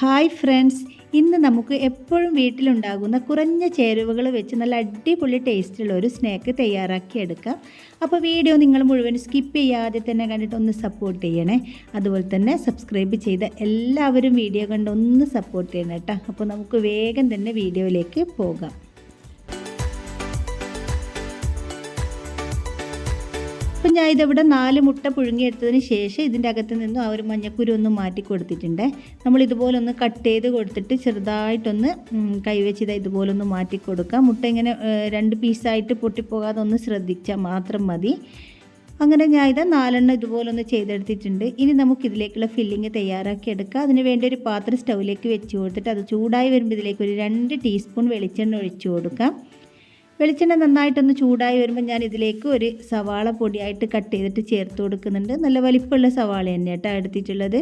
Hi friends ഇന്ന് നമുക്ക് എപ്പോഴും വീട്ടിലുണ്ടാകുന്ന കുറഞ്ഞ ചേരുവകൾ വെച്ച് നല്ല അടിപൊളി ടേസ്റ്റുള്ള ഒരു സ്നാക്ക് തയ്യാറാക്കി എടുക്കാം. അപ്പോൾ വീഡിയോ നിങ്ങൾ മുഴുവൻ സ്കിപ്പ് ചെയ്യാതെ തന്നെ കണ്ടിട്ട് ഒന്ന് സപ്പോർട്ട് ചെയ്യണേ. അതുപോലെ തന്നെ സബ്സ്ക്രൈബ് ചെയ്ത എല്ലാവരും വീഡിയോ കണ്ട് ഒന്ന് സപ്പോർട്ട് ചെയ്യണം കേട്ടോ അപ്പോൾ നമുക്ക് വേഗം തന്നെ വീഡിയോയിലേക്ക് പോകാം. അപ്പം ഞാൻ ഇതവിടെ നാല് മുട്ട പുഴുങ്ങിയെടുത്തതിന് ശേഷം ഇതിന്റെ അകത്ത് നിന്നും ആ ഒരു മഞ്ഞക്കുരു ഒന്ന് മാറ്റി കൊടുത്തിട്ടുണ്ട്. നമ്മൾ ഇതുപോലെ ഒന്ന് കട്ട് ചെയ്ത് കൊടുത്തിട്ട് ചെറുതായിട്ടൊന്ന് കൈവച്ച് ഇത് ഇതുപോലെ ഒന്ന് മാറ്റി കൊടുക്കാം. മുട്ട ഇങ്ങനെ രണ്ട് പീസായിട്ട് പൊട്ടിപ്പോകാതെ ഒന്ന് ശ്രദ്ധിച്ചാൽ മാത്രം മതി. അങ്ങനെ ഞാൻ ഇത് നാലെണ്ണം ഇതുപോലെ ഒന്ന് ചെയ്തെടുത്തിട്ടുണ്ട്. ഇനി നമുക്ക് ഇതിലേക്കുള്ള ഫില്ലിങ് തയ്യാറാക്കി എടുക്കാം. അതിന് വേണ്ടി ഒരു പാത്രം സ്റ്റൗവിലേക്ക് വെച്ച് കൊടുത്തിട്ട് അത് ചൂടായി വരുമ്പോൾ ഇതിലേക്ക് ഒരു രണ്ട് ടീസ്പൂൺ വെളിച്ചെണ്ണ ഒഴിച്ചു കൊടുക്കാം. വെളിച്ചെണ്ണ നന്നായിട്ടൊന്ന് ചൂടായി വരുമ്പോൾ ഞാൻ ഇതിലേക്ക് ഒരു സവാള പൊടിയായിട്ട് കട്ട് ചെയ്തിട്ട് ചേർത്ത് കൊടുക്കുന്നുണ്ട്. നല്ല വലിപ്പമുള്ള സവാള തന്നെ കേട്ടോ എടുത്തിട്ടുള്ളത്.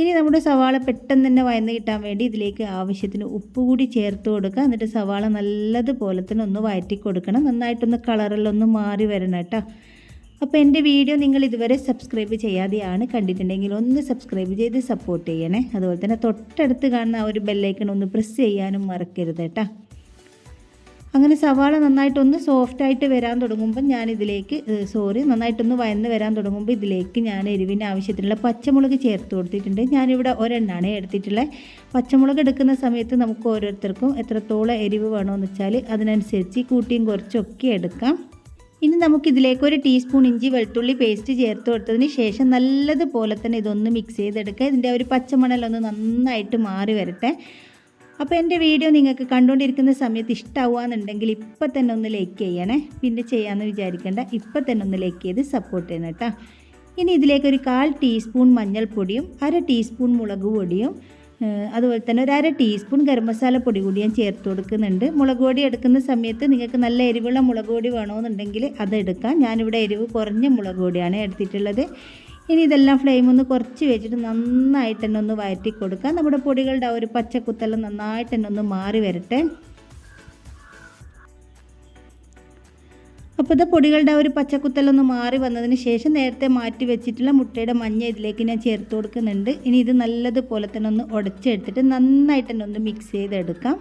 ഇനി നമ്മുടെ സവാള പെട്ടെന്ന് തന്നെ വയന്ന് കിട്ടാൻ വേണ്ടി ഇതിലേക്ക് ആവശ്യത്തിന് ഉപ്പ് കൂടി ചേർത്ത് കൊടുക്കുക. എന്നിട്ട് സവാള നല്ലതുപോലെ തന്നെ ഒന്ന് വയറ്റി കൊടുക്കണം. നന്നായിട്ടൊന്ന് കളറിലൊന്ന് മാറി വരണം കേട്ടോ. അപ്പോൾ എന്റെ വീഡിയോ നിങ്ങൾ ഇതുവരെ സബ്സ്ക്രൈബ് ചെയ്യാതെയാണ് കണ്ടിട്ടുണ്ടെങ്കിൽ ഒന്ന് സബ്സ്ക്രൈബ് ചെയ്ത് സപ്പോർട്ട് ചെയ്യണേ. അതുപോലെ തന്നെ തൊട്ടടുത്ത് കാണുന്ന ആ ഒരു ബെല്ലൈക്കൺ ഒന്ന് പ്രസ് ചെയ്യാനും മറക്കരുത് കേട്ടോ. അങ്ങനെ സവാള നന്നായിട്ടൊന്ന് സോഫ്റ്റായിട്ട് വരാൻ തുടങ്ങുമ്പോൾ ഞാൻ ഇതിലേക്ക് സോറി നന്നായിട്ടൊന്ന് വയന്ന് വരാൻ തുടങ്ങുമ്പോൾ ഇതിലേക്ക് ഞാൻ എരിവിന് ആവശ്യത്തിനുള്ള പച്ചമുളക് ചേർത്ത് കൊടുത്തിട്ടുണ്ട്. ഞാനിവിടെ ഒരെണ്ണാണ് എടുത്തിട്ടുള്ളത് പച്ചമുളക് എടുക്കുന്ന സമയത്ത് നമുക്ക് ഓരോരുത്തർക്കും എത്രത്തോളം എരിവ് വേണമെന്ന് വെച്ചാൽ അതിനനുസരിച്ച് കൂട്ടിയും കുറച്ചൊക്കെ എടുക്കാം. ഇനി നമുക്കിതിലേക്ക് ഒരു ടീസ്പൂൺ ഇഞ്ചി വെളുത്തുള്ളി പേസ്റ്റ് ചേർത്ത് കൊടുത്തതിന് ശേഷം നല്ലതുപോലെ തന്നെ ഇതൊന്ന് മിക്സ് ചെയ്തെടുക്കുക. ഇതിന്റെ ഒരു പച്ചമണലൊന്ന് നന്നായിട്ട് മാറി വരട്ടെ. അപ്പോൾ എന്റെ വീഡിയോ നിങ്ങൾക്ക് കണ്ടുകൊണ്ടിരിക്കുന്ന സമയത്ത് ഇഷ്ടമാവുകയെന്നുണ്ടെങ്കിൽ ഇപ്പം തന്നെ ഒന്ന് ലൈക്ക് ചെയ്യണേ. പിന്നെ ചെയ്യാമെന്ന് വിചാരിക്കേണ്ട. ഇപ്പം തന്നെ ഒന്ന് ലൈക്ക് ചെയ്ത് സപ്പോർട്ട് ചെയ്യണം കേട്ടോ ഇനി ഇതിലേക്ക് ഒരു കാൽ ടീസ്പൂൺ മഞ്ഞൾപ്പൊടിയും അര ടീസ്പൂൺ മുളക് പൊടിയും അതുപോലെ തന്നെ ഒരു അര ടീസ്പൂൺ ഗരം മസാല പൊടി കൂടി ഞാൻ ചേർത്ത് കൊടുക്കുന്നുണ്ട്. മുളക് പൊടി എടുക്കുന്ന സമയത്ത് നിങ്ങൾക്ക് നല്ല എരിവുള്ള മുളക് പൊടി വേണമെന്നുണ്ടെങ്കിൽ അതെടുക്കാം ഞാനിവിടെ എരിവ് കുറഞ്ഞ മുളക് പൊടിയാണ് എടുത്തിട്ടുള്ളത്. ഇനി ഇതെല്ലാം ഫ്ലെയിം ഒന്ന് കുറച്ച് വെച്ചിട്ട് നന്നായിട്ട് തന്നെ ഒന്ന് വഴറ്റി കൊടുക്കുക നമ്മുടെ പൊടികളുടെ ആ ഒരു പച്ചക്കുത്തെല്ലാം നന്നായിട്ട് തന്നെ ഒന്ന് മാറി വരട്ടെ. അപ്പോൾ ഇത് പൊടികളുടെ ആ ഒരു പച്ചക്കുത്തലൊന്ന് മാറി വന്നതിന് ശേഷം നേരത്തെ മാറ്റി വെച്ചിട്ടുള്ള മുട്ടയുടെ മഞ്ഞ ഇതിലേക്ക് ഞാൻ ചേർത്ത് കൊടുക്കുന്നുണ്ട്. ഇനി ഇത് നല്ലതുപോലെ തന്നെ ഒന്ന് ഉടച്ചെടുത്തിട്ട് നന്നായിട്ട് തന്നെ ഒന്ന് മിക്സ് ചെയ്തെടുക്കാം.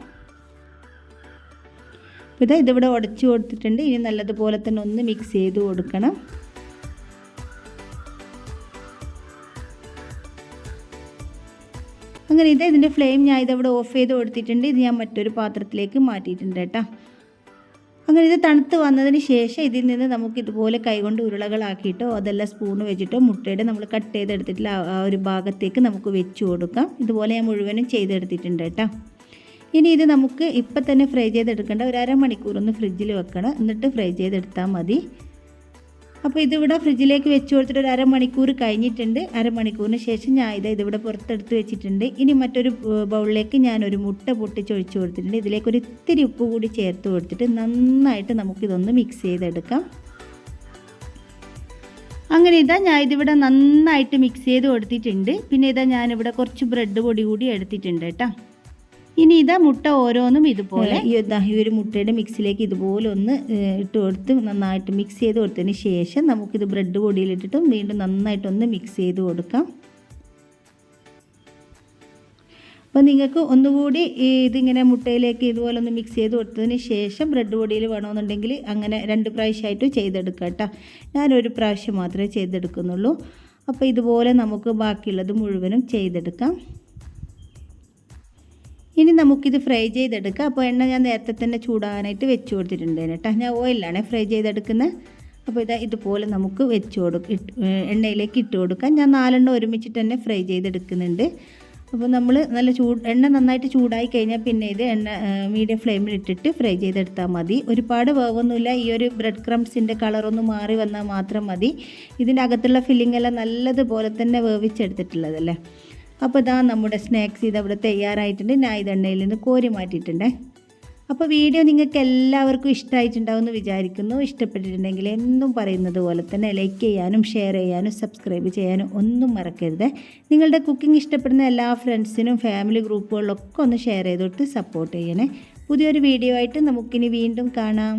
അപ്പോൾ ഇതാ ഇതിവിടെ ഉടച്ചു കൊടുത്തിട്ടുണ്ട്. ഇനി നല്ലതുപോലെ തന്നെ ഒന്ന് മിക്സ് ചെയ്ത് കൊടുക്കണം. അങ്ങനെ ഇത് ഇതിന്റെ ഫ്ലെയിം ഞാൻ ഇതവിടെ ഓഫ് ചെയ്ത് കൊടുത്തിട്ടുണ്ട്. ഇത് ഞാൻ മറ്റൊരു പാത്രത്തിലേക്ക് മാറ്റിയിട്ടുണ്ട് കേട്ടോ. അങ്ങനെ ഇത് തണുത്ത് വന്നതിന് ശേഷം ഇതിൽ നിന്ന് നമുക്ക് ഇതുപോലെ കൈകൊണ്ട് ഉരുളകളാക്കിയിട്ടോ അതെല്ലാം സ്പൂൺ വെച്ചിട്ടോ മുട്ടയുടെ നമ്മൾ കട്ട് ചെയ്തെടുത്തിട്ടുള്ള ആ ഒരു ഭാഗത്തേക്ക് നമുക്ക് വെച്ച് കൊടുക്കാം. ഇതുപോലെ ഞാൻ മുഴുവനും ചെയ്തെടുത്തിട്ടുണ്ട് കേട്ടോ. ഇനി ഇത് നമുക്ക് ഇപ്പം തന്നെ ഫ്രൈ ചെയ്തെടുക്കേണ്ട ഒരു അരമണിക്കൂർ ഒന്ന് ഫ്രിഡ്ജിൽ വെക്കണം. എന്നിട്ട് ഫ്രൈ ചെയ്തെടുത്താൽ മതി. അപ്പോൾ ഇതിവിടെ ഫ്രിഡ്ജിലേക്ക് വെച്ച് കൊടുത്തിട്ട് ഒരു അരമണിക്കൂർ കഴിഞ്ഞിട്ടുണ്ട്. അരമണിക്കൂറിന് ശേഷം ഞാൻ ഇത് ഇതിവിടെ പുറത്തെടുത്ത് വെച്ചിട്ടുണ്ട്. ഇനി മറ്റൊരു ബൗളിലേക്ക് ഞാൻ ഒരു മുട്ട പൊട്ടിച്ചൊഴിച്ച് കൊടുത്തിട്ടുണ്ട്. ഇതിലേക്ക് ഒരു ഇത്തിരി ഉപ്പ് കൂടി ചേർത്ത് കൊടുത്തിട്ട് നന്നായിട്ട് നമുക്കിതൊന്ന് മിക്സ് ചെയ്തെടുക്കാം. അങ്ങനെ ഇതാ ഞാൻ ഇതിവിടെ നന്നായിട്ട് മിക്സ് ചെയ്ത് കൊടുത്തിട്ടുണ്ട്. പിന്നെ ഇതാ ഞാനിവിടെ കുറച്ച് ബ്രെഡ് പൊടി കൂടി എടുത്തിട്ടുണ്ട് കേട്ടോ. ഇനി ഇതാ മുട്ട ഓരോന്നും ഇതുപോലെ ഈ ഒരു മുട്ടയുടെ മിക്സിലേക്ക് ഇതുപോലെ ഒന്ന് ഇട്ട് കൊടുത്ത് നന്നായിട്ട് മിക്സ് ചെയ്ത് കൊടുത്തതിന് ശേഷം നമുക്കിത് ബ്രെഡ് പൊടിയിലിട്ടിട്ടും വീണ്ടും നന്നായിട്ടൊന്ന് മിക്സ് ചെയ്ത് കൊടുക്കാം. അപ്പോൾ നിങ്ങൾക്ക് ഒന്നുകൂടി ഇതിങ്ങനെ മുട്ടയിലേക്ക് ഇതുപോലെ ഒന്ന് മിക്സ് ചെയ്ത് കൊടുത്തതിന് ശേഷം ബ്രെഡ് പൊടിയിൽ വേണമെന്നുണ്ടെങ്കിൽ അങ്ങനെ രണ്ട് പ്രാവശ്യമായിട്ട് ചെയ്തെടുക്കാം കേട്ടോ. ഞാനൊരു പ്രാവശ്യം മാത്രമേ ചെയ്തെടുക്കുന്നുള്ളൂ. അപ്പോൾ ഇതുപോലെ നമുക്ക് ബാക്കിയുള്ളത് മുഴുവനും ചെയ്തെടുക്കാം. ഇനി നമുക്കിത് ഫ്രൈ ചെയ്തെടുക്കാം. അപ്പോൾ എണ്ണ ഞാൻ നേരത്തെ തന്നെ ചൂടാകാനായിട്ട് വെച്ച് കൊടുത്തിട്ടുണ്ടായിരുന്നു കേട്ടോ. ഞാൻ ഓയിലാണ് ഫ്രൈ ചെയ്തെടുക്കുന്നത്. അപ്പോൾ ഇതാ ഇതുപോലെ നമുക്ക് വെച്ച് കൊടുക്കും എണ്ണയിലേക്ക് ഇട്ട് കൊടുക്കാം. ഞാൻ നാലെണ്ണം ഒരുമിച്ചിട്ട് തന്നെ ഫ്രൈ ചെയ്തെടുക്കുന്നുണ്ട്. അപ്പോൾ നമ്മൾ നല്ല ചൂട് എണ്ണ നന്നായിട്ട് ചൂടായി കഴിഞ്ഞാൽ പിന്നെ ഇത് എണ്ണ മീഡിയം ഫ്ലെയിമിൽ ഇട്ടിട്ട് ഫ്രൈ ചെയ്തെടുത്താൽ മതി. ഒരുപാട് വേവൊന്നുമില്ല. ഈ ഒരു ബ്രെഡ് ക്രംസിന്റെ കളറൊന്ന് മാറി വന്നാൽ മാത്രം മതി. ഇതിന്റെ അകത്തുള്ള ഫില്ലിംഗ് എല്ലാം നല്ലതുപോലെ തന്നെ വേവിച്ചെടുത്തിട്ടുള്ളതല്ലേ അപ്പോൾ ഇതാ നമ്മുടെ സ്നാക്സ് ഇത് അവിടെ തയ്യാറായിട്ടുണ്ട്. ഞാൻ ഇതെണ്ണയിൽ നിന്ന് കോരി മാറ്റിയിട്ടുണ്ടേ. അപ്പോൾ വീഡിയോ നിങ്ങൾക്ക് എല്ലാവർക്കും ഇഷ്ടമായിട്ടുണ്ടാവുമെന്ന് വിചാരിക്കുന്നു. ഇഷ്ടപ്പെട്ടിട്ടുണ്ടെങ്കിൽ എന്നും പറയുന്നത് പോലെ തന്നെ ലൈക്ക് ചെയ്യാനും ഷെയർ ചെയ്യാനും സബ്സ്ക്രൈബ് ചെയ്യാനും ഒന്നും മറക്കരുത്. നിങ്ങളുടെ കുക്കിംഗ് ഇഷ്ടപ്പെടുന്ന എല്ലാ ഫ്രണ്ട്സിനും ഫാമിലി ഗ്രൂപ്പുകളിലൊക്കെ ഒന്ന് ഷെയർ ചെയ്തോട്ട് സപ്പോർട്ട് ചെയ്യണേ. പുതിയൊരു വീഡിയോ ആയിട്ട് നമുക്കിനി വീണ്ടും കാണാം.